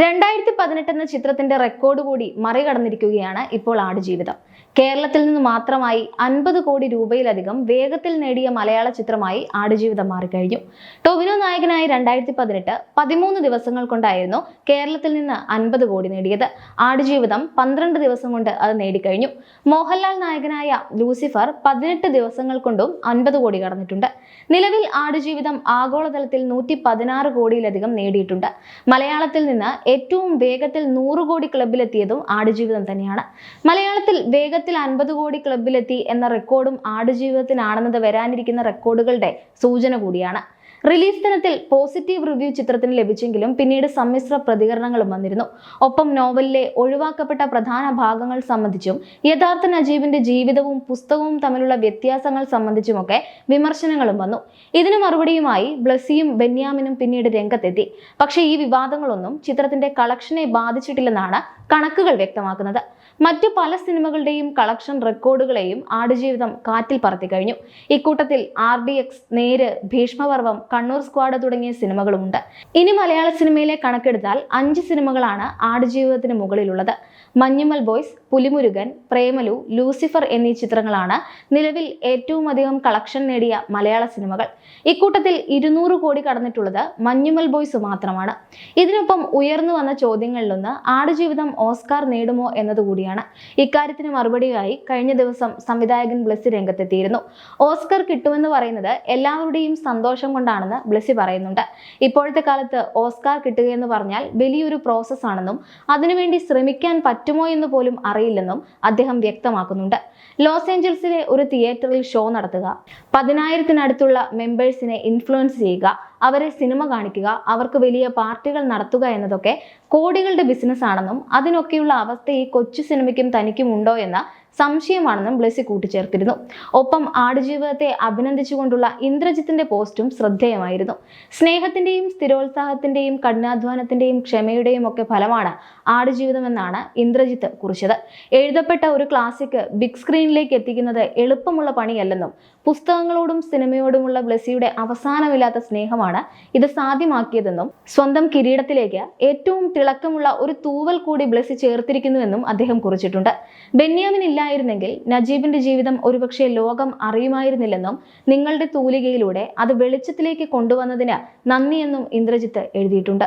രണ്ടായിരത്തി പതിനെട്ട് എന്ന ചിത്രത്തിന്റെ റെക്കോർഡ് കൂടി മറികടന്നിരിക്കുകയാണ് ഇപ്പോൾ ആടുജീവിതം. കേരളത്തിൽ നിന്ന് മാത്രമായി അൻപത് കോടി രൂപയിലധികം വേഗത്തിൽ നേടിയ മലയാള ചിത്രമായി ആടുജീവിതം മാറിക്കഴിഞ്ഞു. ടൊവിനോ നായകനായി രണ്ടായിരത്തി പതിനെട്ട് പതിമൂന്ന് ദിവസങ്ങൾ കൊണ്ടായിരുന്നു കേരളത്തിൽ നിന്ന് അൻപത് കോടി നേടിയത്. ആടുജീവിതം പന്ത്രണ്ട് ദിവസം കൊണ്ട് അത് നേടിക്കഴിഞ്ഞു. മോഹൻലാൽ നായകനായ ലൂസിഫർ പതിനെട്ട് ദിവസങ്ങൾ കൊണ്ടും അൻപത് കോടി കടന്നിട്ടുണ്ട്. നിലവിൽ ആടുജീവിതം ആഗോളതലത്തിൽ നൂറ്റി പതിനാറ് കോടിയിലധികം നേടിയിട്ടുണ്ട്. മലയാളത്തിൽ നിന്ന് ഏറ്റവും വേഗത്തിൽ നൂറ് കോടി ക്ലബിലെത്തിയതും ആടുജീവിതം തന്നെയാണ്. മലയാളത്തിൽ വേഗത്തിൽ അൻപത് കോടി ക്ലബിലെത്തി എന്ന റെക്കോർഡും ആടുജീവിതത്തിനാണെന്നത് വരാനിരിക്കുന്ന റെക്കോർഡുകളുടെ സൂചന കൂടിയാണ്. റിലീസ് ദിനത്തിൽ പോസിറ്റീവ് റിവ്യൂ ചിത്രത്തിന് ലഭിച്ചെങ്കിലും പിന്നീട് സമ്മിശ്ര പ്രതികരണങ്ങളും വന്നിരുന്നു. ഒപ്പം നോവലിലെ ഒഴിവാക്കപ്പെട്ട പ്രധാന ഭാഗങ്ങൾ സംബന്ധിച്ചും യഥാർത്ഥ നജീബിന്റെ ജീവിതവും പുസ്തകവും തമ്മിലുള്ള വ്യത്യാസങ്ങൾ സംബന്ധിച്ചുമൊക്കെ വിമർശനങ്ങളും വന്നു. ഇതിന് മറുപടിയുമായി ബ്ലസിയും ബെന്യാമിനും പിന്നീട് രംഗത്തെത്തി. പക്ഷേ ഈ വിവാദങ്ങളൊന്നും ചിത്രത്തിന്റെ കളക്ഷനെ ബാധിച്ചിട്ടില്ലെന്നാണ് കണക്കുകൾ വ്യക്തമാക്കുന്നത്. മറ്റു പല സിനിമകളുടെയും കളക്ഷൻ റെക്കോർഡുകളെയും ആടുജീവിതം കാറ്റിൽ പറത്തി കഴിഞ്ഞു ഇക്കൂട്ടത്തിൽ ആർ ഡി എക്സ് നേര് ഭീഷ്മപർവം കണ്ണൂർ സ്ക്വാഡ് തുടങ്ങിയ സിനിമകളുമുണ്ട്. ഇനി മലയാള സിനിമയിലെ കണക്കെടുത്താൽ അഞ്ച് സിനിമകളാണ് ആടുജീവിതത്തിന് മുകളിലുള്ളത്. മഞ്ഞുമൽ ബോയ്സ് പുലിമുരുകൻ പ്രേമലു ലൂസിഫർ എന്നീ ചിത്രങ്ങളാണ് നിലവിൽ ഏറ്റവും അധികം കളക്ഷൻ നേടിയ മലയാള സിനിമകൾ. ഇക്കൂട്ടത്തിൽ ഇരുന്നൂറ് കോടി കടന്നിട്ടുള്ളത് മഞ്ഞുമൽ ബോയ്സ് മാത്രമാണ്. ഇതിനൊപ്പം ഉയർന്നു വന്ന ചോദ്യങ്ങളിലൊന്ന് ആടുജീവിതം ഓസ്കാർ നേടുമോ എന്നതുകൂടിയാണ്. ഇക്കാര്യത്തിന് മറുപടിയായി കഴിഞ്ഞ ദിവസം സംവിധായകൻ ബ്ലസ്സി രംഗത്തെത്തിയിരുന്നു. ഓസ്കർ കിട്ടുമെന്ന് പറയുന്നത് എല്ലാവരുടെയും സന്തോഷം കൊണ്ടാണെന്ന് ബ്ലസ്സി പറയുന്നുണ്ട്. ഇപ്പോഴത്തെ കാലത്ത് ഓസ്കാർ കിട്ടുകയെന്ന് പറഞ്ഞാൽ വലിയൊരു പ്രോസസ് ആണെന്നും അതിനുവേണ്ടി ശ്രമിക്കാൻ പറ്റുമോ എന്ന് പോലും അറിയില്ലെന്നും അദ്ദേഹം വ്യക്തമാക്കുന്നുണ്ട്. ലോസ് ഏഞ്ചൽസിലെ ഒരു തിയേറ്ററിൽ ഷോ നടത്തുക പതിനായിരത്തിനടുത്തുള്ള മെമ്പേഴ്സിനെ ഇൻഫ്ലുവൻസ് ചെയ്യുക അവരെ സിനിമ കാണിക്കുക അവർക്ക് വലിയ പാർട്ടികൾ നടത്തുക എന്നതൊക്കെ കോടികളുടെ ബിസിനസ് ആണെന്നും അതിനൊക്കെയുള്ള അവസ്ഥ ഈ കൊച്ചു സിനിമയ്ക്കും തനിക്കും ഉണ്ടോ എന്ന സംശയമാണെന്നും ബ്ലെസി കൂട്ടിച്ചേർത്തിരുന്നു. ഒപ്പം ആടുജീവിതത്തെ അഭിനന്ദിച്ചുകൊണ്ടുള്ള ഇന്ദ്രജിത്തിന്റെ പോസ്റ്റും ശ്രദ്ധേയമായിരുന്നു. സ്നേഹത്തിന്റെയും സ്ഥിരോത്സാഹത്തിന്റെയും കഠിനാധ്വാനത്തിന്റെയും ക്ഷമയുടെയും ഒക്കെ ഫലമാണ് ആടുജീവിതം എന്നാണ് ഇന്ദ്രജിത്ത് കുറിച്ചത്. എഴുതപ്പെട്ട ഒരു ക്ലാസിക് ബിഗ് സ്ക്രീനിലേക്ക് എത്തിക്കുന്നത് എളുപ്പമുള്ള പണിയല്ലെന്നും പുസ്തകങ്ങളോടും സിനിമയോടുമുള്ള ബ്ലെസിയുടെ അവസാനമില്ലാത്ത സ്നേഹമാണ് ഇത് സാധ്യമാക്കിയതെന്നും സ്വന്തം കിരീടത്തിലേക്ക് ഏറ്റവും തിളക്കമുള്ള ഒരു തൂവൽ കൂടി ബ്ലെസി ചേർത്തിരിക്കുന്നുവെന്നും അദ്ദേഹം കുറിച്ചിട്ടുണ്ട്. ബെന്യാമിൻ ഇല്ലായിരുന്നെങ്കിൽ നജീബിന്റെ ജീവിതം ഒരുപക്ഷെ ലോകം അറിയുമായിരുന്നില്ലെന്നും നിങ്ങളുടെ തൂലികയിലൂടെ അത് വെളിച്ചത്തിലേക്ക് കൊണ്ടുവന്നതിന് നന്ദിയെന്നും ഇന്ദ്രജിത്ത് എഴുതിയിട്ടുണ്ട്.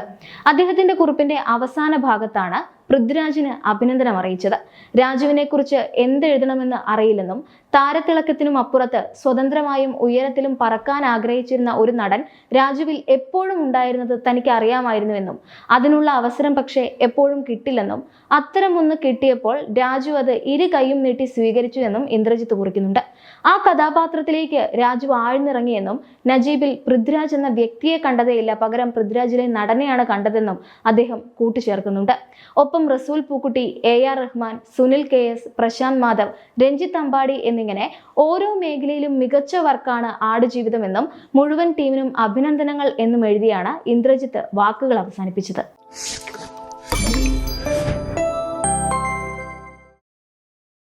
അദ്ദേഹത്തിന്റെ കുറിപ്പിന്റെ അവസാന ഭാഗത്താണ് പൃഥ്വിരാജിന് അഭിനന്ദനം അറിയിച്ചത്. രാജുവിനെ കുറിച്ച് എന്തെഴുതണമെന്ന് അറിയില്ലെന്നും താരത്തിളക്കത്തിനും അപ്പുറത്ത് സ്വതന്ത്രമായും ഉയരത്തിലും പറക്കാൻ ആഗ്രഹിച്ചിരുന്ന ഒരു നടൻ രാജുവിൽ എപ്പോഴും ഉണ്ടായിരുന്നത് തനിക്ക് അറിയാമായിരുന്നുവെന്നും അതിനുള്ള അവസരം പക്ഷേ എപ്പോഴും കിട്ടില്ലെന്നും അത്തരം ഒന്ന് കിട്ടിയപ്പോൾ രാജു അത് ഇരു കൈയും നീട്ടി സ്വീകരിച്ചു എന്നും ഇന്ദ്രജിത്ത് കുറിക്കുന്നുണ്ട്. ആ കഥാപാത്രത്തിലേക്ക് രാജു ആഴ്ന്നിറങ്ങിയെന്നും നജീബിൽ പൃഥ്വിരാജ് എന്ന വ്യക്തിയെ കണ്ടതേയില്ല പകരം പൃഥ്വിരാജിലെ നടനെയാണ് കണ്ടതെന്നും അദ്ദേഹം കൂട്ടിച്ചേർക്കുന്നുണ്ട്. ഒപ്പം Resul Pookutty A R Rahman Sunil K S Prasanth Madhav Ranjith Ambadi എന്നിങ്ങനെ ഓരോ മേഖലയിലും മികച്ച വർക്കാണ് ആടുജീവിതമെന്നും മുഴുവൻ ടീമിനും അഭിനന്ദനങ്ങൾ എന്നും എഴുതിയാണ് ഇന്ദ്രജിത്ത് വാക്കുകൾ അവസാനിപ്പിച്ചത്.